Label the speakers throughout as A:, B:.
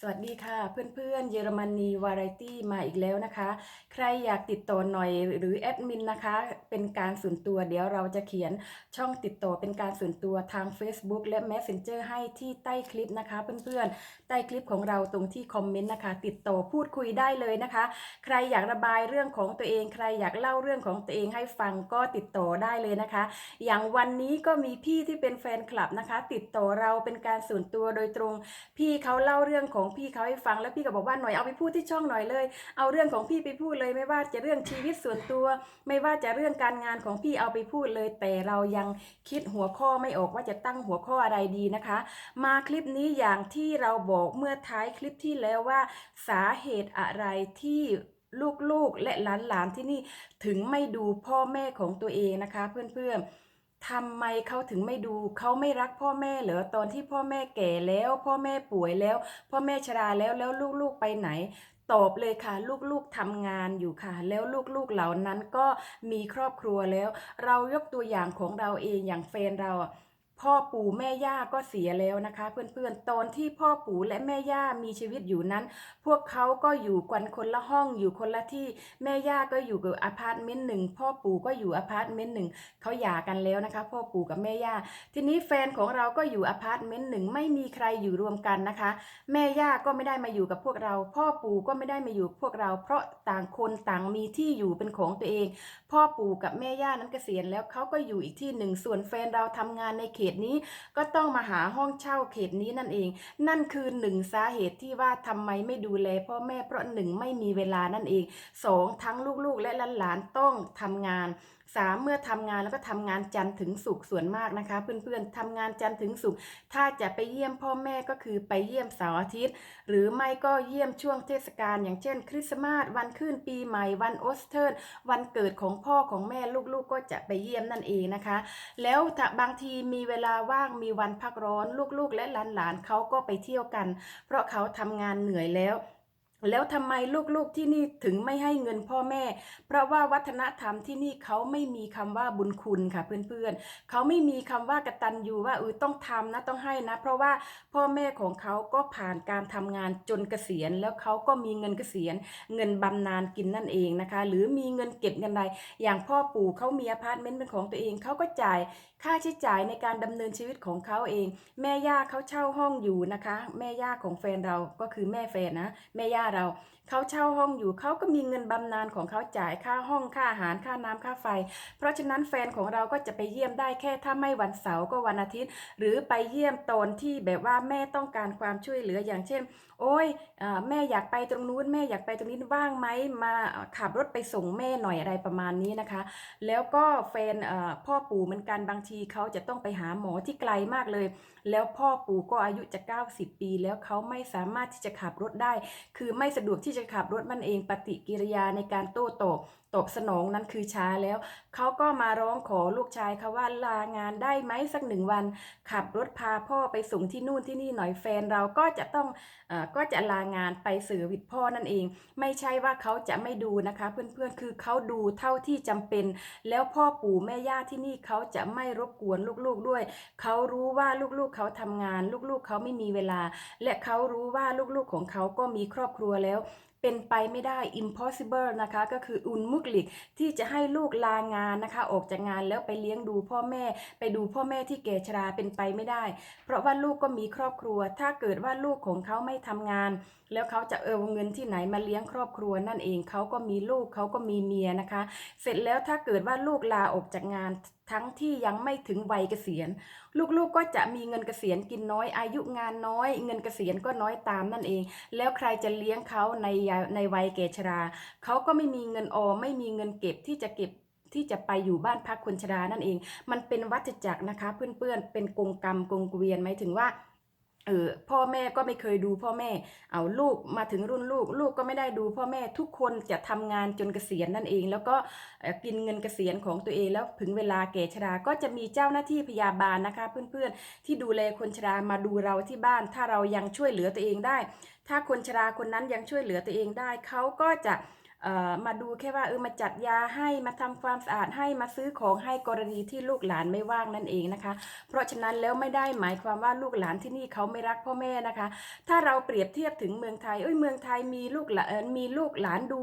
A: สวัสดีค่ะ เพื่อนๆ เยอรมนีวาไรตี้มาอีกแล้วนะคะ ใครอยากติดต่อหน่อยหรือแอดมินนะคะ เป็นการส่วนตัวเดี๋ยวเราจะเขียนช่องติดต่อเป็นการส่วนตัวทาง Facebook และ Messenger ให้ที่ใต้คลิปนะคะ เพื่อนๆ ใต้คลิปของเราตรงที่คอมเมนต์นะคะ ติดต่อพูดคุยได้เลยนะคะ ใครอยากระบายเรื่องของตัวเอง ใครอยากเล่าเรื่องของตัวเองให้ฟังก็ติดต่อได้เลยนะคะ อย่างวันนี้ก็มีพี่ที่เป็นแฟนคลับนะคะ ติดต่อเราเป็นการส่วนตัวโดยตรง พี่เขาเล่าเรื่องของพี่เขาให้ฟังแล้วพี่ก็บอกว่าหน่อยเอาไปพูดที่ช่องหน่อยเลย เอาเรื่องของพี่ไปพูดเลย ไม่ว่าจะเรื่องชีวิตส่วนตัว ไม่ว่าจะเรื่องการงานของพี่เอาไปพูดเลย แต่เรายังคิดหัวข้อไม่ออกว่าจะตั้งหัวข้ออะไรดีนะคะ มาคลิปนี้อย่างที่เราบอกเมื่อท้ายคลิปที่แล้วว่า สาเหตุอะไรที่ลูกๆและหลานๆที่นี่ถึงไม่ดูพ่อแม่ของตัวเองนะคะ เพื่อนๆ ทำไมเขาถึงไม่ดูเขาไม่รักพ่อแม่เหรอตอนที่พ่อแม่แก่แล้ว พ่อแม่ป่วยแล้ว พ่อแม่ชราแล้วแล้วลูกๆไปไหนตอบเลยค่ะ ลูกๆทำงานอยู่ค่ะ แล้วลูกๆเหล่านั้นก็มีครอบครัวแล้ว เรายกตัวอย่างของเราเองอย่างแฟนเราอะ พ่อปู่แม่ย่าก็เสียแล้วนะคะ เพื่อนๆ ตอนที่พ่อปู่และแม่ย่ามีชีวิตอยู่นั้น พวกเขาก็อยู่กันคนละห้องอยู่คนละที่แม่ย่าก็อยู่กับอพาร์ตเมนต์หนึ่งพ่อปู่ก็อยู่อพาร์ตเมนต์หนึ่งเขาหย่ากันแล้วนะคะ พ่อปู่กับแม่ย่าทีนี้แฟนของเราก็อยู่อพาร์ตเมนต์หนึ่งไม่มีใครอยู่รวมกันนะคะ แม่ย่าก็ไม่ได้มาอยู่กับพวกเรา พ่อปู่ก็ไม่ได้มาอยู่พวกเรา เพราะต่างคนต่างมีที่อยู่เป็นของตัวเอง พ่อปู่กับแม่ย่านั้นเกษียณแล้วเขาก็อยู่อีกที่หนึ่งส่วนแฟนเราทำงานในเขตนี้ก็ต้องมาหาห้องเช่าเขตนี้นั่นเอง นั่นคือหนึ่งสาเหตุที่ว่าทำไมไม่ดูแลพ่อแม่เพราะหนึ่งไม่มีเวลานั่นเองสองทั้งลูกๆและหลานๆต้องทำงานสามเมื่อทำงานแล้วก็ทำงานจันทร์ถึงศุกร์ส่วนมากนะคะ เพื่อนๆทำงานจันทร์ถึงศุกร์ถ้าจะไปเยี่ยมพ่อแม่ก็คือไปเยี่ยมเสาร์อาทิตย์ หรือไม่ก็เยี่ยมช่วงเทศกาลอย่างเช่น คริสต์มาสวันขึ้นปีใหม่วันโอสเทิร์นวันเกิดของพ่อของแม่ลูกๆ ก็จะไปเยี่ยมนั่นเองนะคะ แล้วบางทีมีเวลาว่างมีวันพักร้อนลูกๆ และหลานๆเขาก็ไปเที่ยวกัน เพราะเขาทำงานเหนื่อยแล้ว แล้วทำไมลูกๆที่นี่ถึงไม่ให้เงินพ่อแม่ เพราะว่าวัฒนธรรมที่นี่เขาไม่มีคำว่าบุญคุณค่ะเพื่อนๆเขาไม่มีคำว่ากตัญญูว่าเออต้องทำนะต้องให้นะ เพราะว่าพ่อแม่ของเขาก็ผ่านการทำงานจนเกษียณ แล้วเขาก็มีเงินเกษียณ เงินบำนาญกินนั่นเองนะคะ หรือมีเงินเก็บเงินใดอย่างพ่อปู่เขามีอพาร์ตเมนต์เป็นของตัวเองเขาก็จ่ายค่าใช้จ่ายในการดำเนินชีวิตของเขาเอง แม่ย่าเขาเช่าห้องอยู่นะคะ แม่ย่าของแฟนเราก็คือแม่แฟนนะแม่ย่าเรา เขาเช่าห้องอยู่เขาก็มีเงินบำนาญของเขาจ่ายค่าห้องค่าอาหารค่าน้ำค่าไฟ เพราะฉะนั้นแฟนของเราก็จะไปเยี่ยมได้แค่ถ้าไม่วันเสาร์ก็วันอาทิตย์ หรือไปเยี่ยมตอนที่แบบว่าแม่ต้องการความช่วยเหลืออย่างเช่น โอ้ยอแม่อยากไปตรงนู้น แม่อยากไปตรงนี้ว่างไหมมาขับรถไปส่งแม่หน่อยอะไรประมาณนี้นะคะ แล้วก็แฟนพ่อปู่เหมือนกันบางทีเขาจะต้องไปหาหมอที่ไกลมากเลย แล้วพ่อปู่ก็อายุจะ 90 ปี แล้วเขาไม่สามารถที่จะขับรถได้ คือไม่สะดวกที่จะขับรถมันเองปฏิกิริยาในการโต้ตอบตอบสนองนั้นคือช้าแล้ว เขาก็มาร้องขอลูกชายเขาว่าลางานได้ไหมสักหนึ่งวัน ขับรถพาพ่อไปส่งที่นู่นที่นี่หน่อยแฟนเราก็จะต้องอก็จะลางานไปเสือวิทพ่อนั่นเอง ไม่ใช่ว่าเขาจะไม่ดูนะคะ เพื่อนๆคือเขาดูเท่าที่จำเป็น แล้วพ่อปู่แม่ย่าที่นี่เขาจะไม่รบกวนลูกๆด้วย เขารู้ว่าลูกๆเขาทำงาน ลูกๆเขาไม่มีเวลา และเขารู้ว่าลูกๆของเขาก็มีครอบครัวแล้ว เป็นไปไม่ได้ impossible นะคะ ก็คืออุนมุกลิกที่จะให้ลูกลางานนะคะ ออกจากงานแล้วไปเลี้ยงดูพ่อแม่ ไปดูพ่อแม่ที่แก่ชราเป็นไปไม่ได้ เพราะว่าลูกก็มีครอบครัว ถ้าเกิดว่าลูกของเขาไม่ทำงาน แล้วเขาจะเอาเงินที่ไหนมาเลี้ยงครอบครัวนั่นเองเขาก็มีลูกเขาก็มีเมียนะคะ เสร็จแล้วถ้าเกิดว่าลูกลาออกจากงาน ทั้งที่ยังไม่ถึงวัยเกษียณ ลูกๆก็จะมีเงินเกษียณกินน้อย อายุงานน้อย เงินเกษียณก็น้อยตามนั่นเอง แล้วใครจะเลี้ยงเขาในในวัยเกชรา เขาก็ไม่มีเงินออมไม่มีเงินเก็บที่จะเก็บที่จะไปอยู่บ้านพักคนชรานั่นเอง มันเป็นวัฏจักรนะคะ เพื่อนๆ เป็นกงกรรมกงเกวียนหมายถึงว่า เออพ่อแม่ก็ไม่เคยดูพ่อแม่ เอาลูกมาถึงรุ่นลูก ลูกก็ไม่ได้ดูพ่อแม่ทุกคนจะทำงานจนเกษียณนั่นเอง แล้วก็กินเงินเกษียณของตัวเองแล้วถึงเวลาแก่ชราก็จะมีเจ้าหน้าที่พยาบาลนะคะ เพื่อนๆ ที่ดูแลคนชรามาดูเราที่บ้าน ถ้าเรายังช่วยเหลือตัวเองได้ ถ้าคนชราคนนั้นยังช่วยเหลือตัวเองได้เขาก็จะ มาดูแค่ว่าเออมาจัดยาให้มาทำความสะอาดให้มาซื้อของให้กรณีที่ลูกหลานไม่ว่างนั่นเองนะคะ เพราะฉะนั้นแล้วไม่ได้หมายความว่าลูกหลานที่นี่เขาไม่รักพ่อแม่นะคะ ถ้าเราเปรียบเทียบถึงเมืองไทยเอ้ยเมืองไทยมีลูกหลานมีลูกหลานดู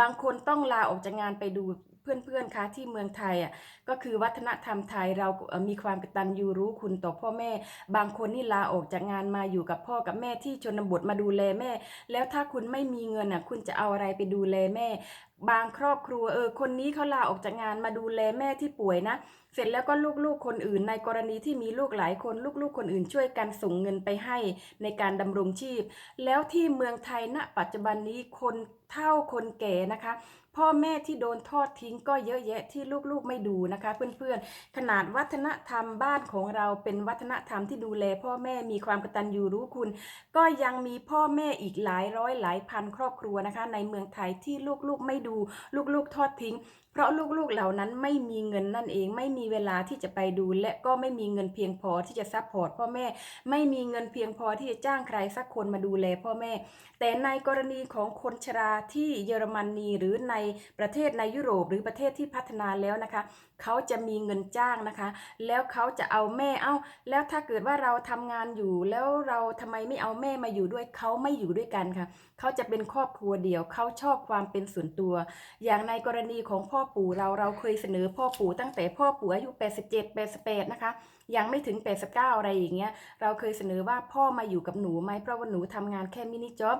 A: บางคนต้องลาออกจากงานไปดู เพื่อนๆคะที่เมืองไทยอะก็คือวัฒนธรรมไทยเรามีความกตัญญูรู้คุณต่อพ่อแม่ บางคนนี่ลาออกจากงานมาอยู่กับพ่อกับแม่ที่ชนบทมาดูแลแม่ แล้วถ้าคุณไม่มีเงินอะคุณจะเอาอะไรไปดูแลแม่ บางครอบครัวเออคนนี้เขาลาออกจากงานมาดูแลแม่ที่ป่วยนะเสร็จแล้วก็ลูกๆคนอื่นในกรณีที่มีลูกหลายคนลูกๆคนอื่นช่วยกันส่งเงินไปให้ในการดำรงชีพ แล้วที่เมืองไทยณปัจจุบันนี้คนเฒ่าคนแก่นะคะ พ่อแม่ที่โดนทอดทิ้งก็เยอะแยะที่ลูกๆไม่ดูนะคะเพื่อนๆ ขนาดวัฒนธรรมบ้านของเราเป็นวัฒนธรรมที่ดูแล พ่อแม่มีความกตัญญูรู้คุณ ก็ยังมีพ่อแม่อีกหลายร้อยหลายพันครอบครัวนะคะ ในเมืองไทยที่ลูกๆไม่ดู ลูกๆทอดทิ้ง เพราะลูกๆเหล่านั้นไม่มีเงินนั่นเองไม่มีเวลาที่จะไปดูและก็ไม่มีเงินเพียงพอที่จะซัพพอร์ตพ่อแม่ ไม่มีเงินเพียงพอที่จะจ้างใครสักคนมาดูแลพ่อแม่ แต่ในกรณีของคนชราที่เยอรมนีหรือในประเทศในยุโรปหรือประเทศที่พัฒนาแล้วนะคะเขาจะมีเงินจ้างนะคะ แล้วเขาจะเอาแม่เอ้า แล้วถ้าเกิดว่าเราทำงานอยู่ แล้วเราทำไมไม่เอาแม่มาอยู่ด้วยเขาไม่อยู่ด้วยกันค่ะ เขาจะเป็นครอบครัวเดียวเขาชอบความเป็นส่วนตัว อย่างในกรณีของพ่อปู่เราเราเคยเสนอพ่อปู่ตั้งแต่พ่อปู่อายุ 87 88 นะคะ ยังไม่ถึง 89 อะไรอย่างเงี้ยเราเคยเสนอว่าพ่อมาอยู่กับหนูไหมเพราะว่าหนูทำงานแค่มินิจ็อบ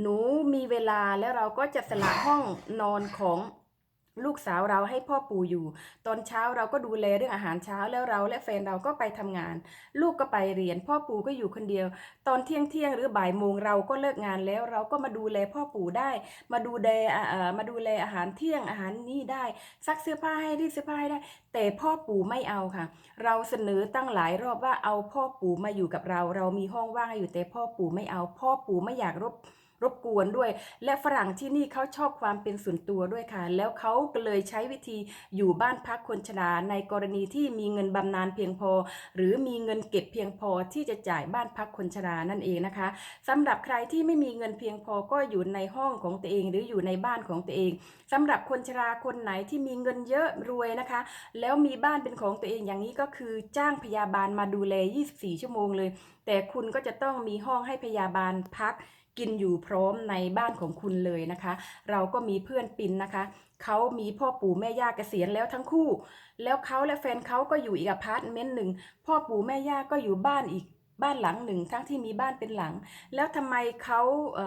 A: หนูมีเวลาแล้วเราก็จะสละห้องนอนของ ลูกสาวเราให้พ่อปู่อยู่ ตอนเช้าเราก็ดูแลเรื่องอาหารเช้าแล้วเราและแฟนเราก็ไปทำงาน ลูกก็ไปเรียน พ่อปู่ก็อยู่คนเดียว ตอนเที่ยงเที่ยงหรือบ่ายโมงเราก็เลิกงานแล้ว เราก็มาดูแลพ่อปู่ได้ มาดูแลมาดูแลอาหารเที่ยงอาหารนี่ได้ซักเสื้อผ้าให้รีดเสื้อผ้าให้ได้ แต่พ่อปู่ไม่เอาค่ะ เราเสนอตั้งหลายรอบว่าเอาพ่อปู่มาอยู่กับเรา เรามีห้องว่างให้อยู่แต่พ่อปู่ไม่เอา พ่อปู่ไม่อยากรบ รบกวนด้วย และฝรั่งที่นี่เขาชอบความเป็นส่วนตัวด้วยค่ะ แล้วเขาก็เลยใช้วิธีอยู่บ้านพักคนชราในกรณีที่มีเงินบำนาญเพียงพอ หรือมีเงินเก็บเพียงพอที่จะจ่ายบ้านพักคนชรานั่นเองนะคะสำหรับใครที่ไม่มีเงินเพียงพอก็อยู่ในห้องของตัวเอง หรืออยู่ในบ้านของตัวเองสำหรับคนชราคนไหนที่มีเงินเยอะรวยนะคะ แล้วมีบ้านเป็นของตัวเองอย่างนี้ก็คือจ้างพยาบาลมาดูแล 24 ชั่วโมงเลย แต่คุณก็จะต้องมีห้องให้พยาบาลพัก กินอยู่พร้อมในบ้านของคุณเลยนะคะ เราก็มีเพื่อนปินนะคะเขามีพ่อปู่แม่ย่าเกษียณแล้วทั้งคู่ แล้วเขาและแฟนเขาก็อยู่อีกอพาร์ตเมนต์หนึ่งพ่อปู่แม่ย่าก็อยู่บ้านอีกบ้านหลังหนึ่งทั้งที่มีบ้านเป็นหลัง แล้วทำไมเขาเ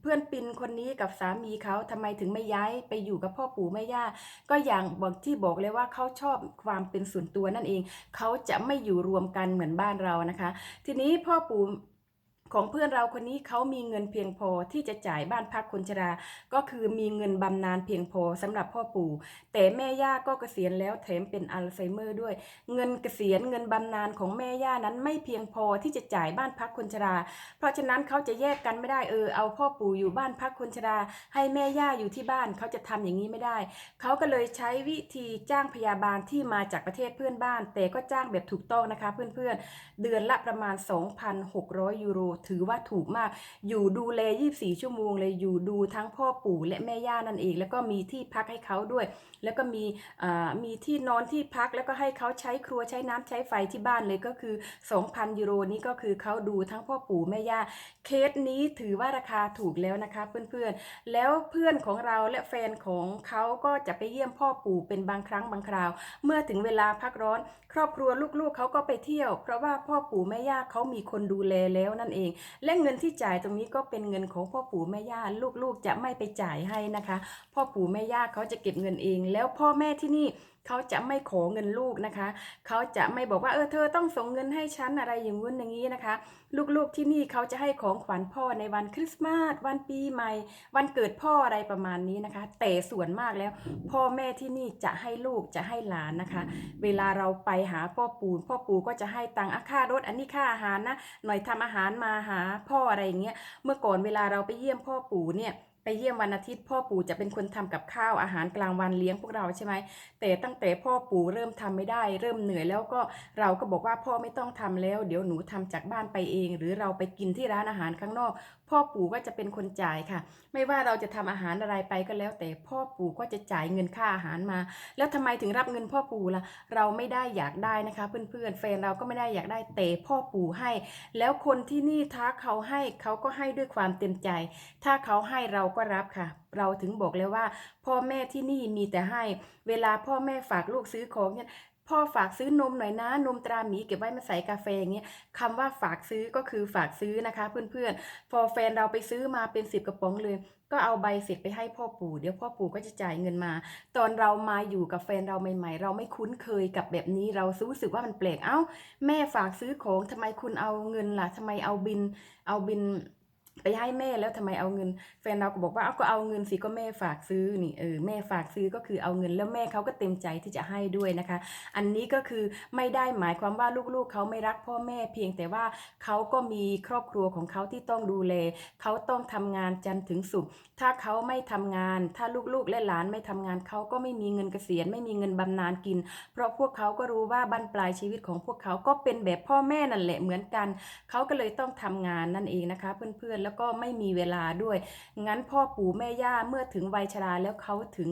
A: เพื่อนปินคนนี้กับสามีเขาทำไมถึงไม่ย้ายไปอยู่กับพ่อปู่แม่ย่าก็อย่างบอกที่บอกเลยว่าเขาชอบความเป็นส่วนตัวนั่นเอง เขาจะไม่อยู่รวมกันเหมือนบ้านเรานะคะ ทีนี้พ่อปู่ ของเพื่อนเราคนนี้เขามีเงินเพียงพอที่จะจ่ายบ้านพักคนชรา ก็คือมีเงินบำนาญเพียงพอสำหรับพ่อปู่ แต่แม่ย่าก็เกษียณแล้วแถมเป็นอัลไซเมอร์ด้วย เงินเกษียณเงินบำนาญของแม่ย่านั้นไม่เพียงพอที่จะจ่ายบ้านพักคนชรา เพราะฉะนั้นเขาจะแยกกันไม่ได้เออเอาพ่อปู่อยู่บ้านพักคนชรา ให้แม่ย่าอยู่ที่บ้านเขาจะทำอย่างนี้ไม่ได้ เขาก็เลยใช้วิธีจ้างพยาบาลที่มาจากประเทศเพื่อนบ้าน แต่ก็จ้างแบบถูกต้องนะคะ เพื่อนๆเดือนละประมาณ 2,600ยูโรถือว่าถูกมาก อยู่ดูแล 24 ชั่วโมงเลยอยู่ดูทั้งพ่อปู่และแม่ย่านั่นเอง แล้วก็มีที่พักให้เขาด้วย แล้วก็มีมีที่นอนที่พักแล้วก็ให้เขาใช้ครัวใช้น้ำใช้ไฟที่บ้านเลยก็คือ 2,000 ยูโรนี้ก็คือเขาดูทั้งพ่อปู่แม่ย่าเคสนี้ถือว่าราคาถูกแล้วนะคะเพื่อนๆ แล้วเพื่อนของเราและแฟนของเขาก็จะไปเยี่ยมพ่อปู่เป็นบางครั้งบางคราว เมื่อถึงเวลาพักร้อน ครอบครัวลูกๆเขาก็ไปเที่ยว เพราะว่าพ่อปู่แม่ย่าเขามีคนดูแลแล้วนั่นเอง และเงินที่จ่ายตรงนี้ก็เป็นเงินของพ่อปู่แม่ย่าลูกๆ จะไม่ไปจ่ายให้นะคะ พ่อปู่แม่ย่าเขาจะเก็บเงินเองแล้วพ่อแม่ที่นี่เขาจะไม่ขอเงินลูกนะคะ เขาจะไม่บอกว่าเออเธอต้องส่งเงินให้ฉันอะไรอย่างงู้นอย่างนี้นะคะ ลูกๆที่นี่เขาจะให้ของขวัญพ่อในวันคริสต์มาสวันปีใหม่ วันเกิดพ่ออะไรประมาณนี้นะคะ แต่ส่วนมากแล้ว พ่อแม่ที่นี่จะให้ลูกจะให้หลานนะคะ เวลาเราไปหาพ่อปู่พ่อปู่ก็จะให้ตังค์อะค่ารถอันนี้ค่าอาหารนะหน่อยทำอาหารมาหาพ่ออะไรอย่างเงี้ยเมื่อก่อนเวลาเราไปเยี่ยมพ่อปู่เนี่ย ไปเยี่ยมวันอาทิตย์ พ่อปู่จะเป็นคนทำกับข้าวอาหารกลางวันเลี้ยงพวกเราใช่ไหมแต่ตั้งแต่พ่อปู่เริ่มทำไม่ได้ เริ่มเหนื่อยแล้วก็เราก็บอกว่าพ่อไม่ต้องทำแล้ว เดี๋ยวหนูทำจากบ้านไปเอง หรือเราไปกินที่ร้านอาหารข้างนอก พ่อปู่ก็จะเป็นคนจ่ายค่ะ ไม่ว่าเราจะทำอาหารอะไรไปก็แล้ว แต่พ่อปู่ก็จะจ่ายเงินค่าอาหารมา แล้วทำไมถึงรับเงินพ่อปู่ล่ะ เราไม่ได้อยากได้นะคะ เพื่อนๆแฟนเราก็ไม่ได้อยากได้แต่พ่อปู่ให้ แล้วคนที่นี่ถ้าเขาให้เขาก็ให้ด้วยความเต็มใจ ถ้าเขาให้เราก็รับค่ะ เราถึงบอกเลยว่า พ่อแม่ที่นี่มีแต่ให้ เวลาพ่อแม่ฝากลูกซื้อของเนี่ย พ่อฝากซื้อนมหน่อยนะนมตราหมีเก็บไว้มาใส่กาแฟอย่างเงี้ยคำว่าฝากซื้อก็คือฝากซื้อนะคะ เพื่อนๆพอแฟนเราไปซื้อมาเป็นสิบกระป๋องเลยก็เอาใบเสร็จไปให้พ่อปู่เดี๋ยวพ่อปู่ก็จะจ่ายเงินมา ตอนเรามาอยู่กับแฟนเราใหม่ ๆ เราไม่คุ้นเคยกับแบบนี้เรารู้สึกว่ามันแปลกเอ้า แม่ฝากซื้อของทำไมคุณเอาเงินล่ะทำไมเอาบิน เอาบิน ไปให้แม่แล้วทำไมเอาเงิน แฟนเราก็บอกว่าเอาก็เอาเงินสิก็แม่ฝากซื้อนี่เออแม่ฝากซื้อก็คือเอาเงินแล้วแม่เขาก็เต็มใจที่จะให้ด้วยนะคะ อันนี้ก็คือไม่ได้หมายความว่าลูกๆเขาไม่รักพ่อแม่เพียงแต่ว่าเขาก็มีครอบครัวของเขาที่ต้องดูแลเขาต้องทำงานจันทร์ถึงศุกร์ถ้าเขาไม่ทำงาน ถ้าลูกๆและหลานไม่ทำงานเขาก็ไม่มีเงินเกษียณไม่มีเงินบำนาญกิน เพราะพวกเขาก็รู้ว่าบั้นปลายชีวิตของพวกเขาก็เป็นแบบพ่อแม่นั่นแหละเหมือนกัน เขาก็เลยต้องทำงานนั่นเองนะคะ เพื่อนๆแล้วก็ไม่มีเวลาด้วย งั้นพ่อปู่แม่ย่าเมื่อถึงวัยชราแล้วเขาถึง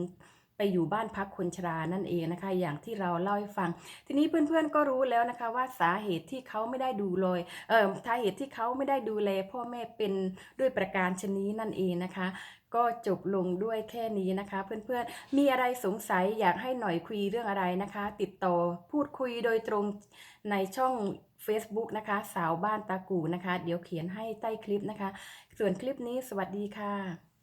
A: ไปอยู่บ้านพักคนชรานั่นเองนะคะ อย่างที่เราเล่าให้ฟัง ทีนี้เพื่อนๆก็รู้แล้วนะคะว่าสาเหตุที่เขาไม่ได้ดูเลยเออสาเหตุที่เขาไม่ได้ดูแลพ่อแม่เป็นด้วยประการชนนี้นั่นเองนะคะ ก็จบลงด้วยแค่นี้นะคะ เพื่อนๆ มีอะไรสงสัยอยากให้หน่อยคุยเรื่องอะไรนะคะ ติดต่อพูดคุยโดยตรงในช่อง Facebook นะคะ สาวบ้านตากูนะคะ เดี๋ยวเขียนให้ใต้คลิปนะคะ ส่วนคลิปนี้สวัสดีค่ะ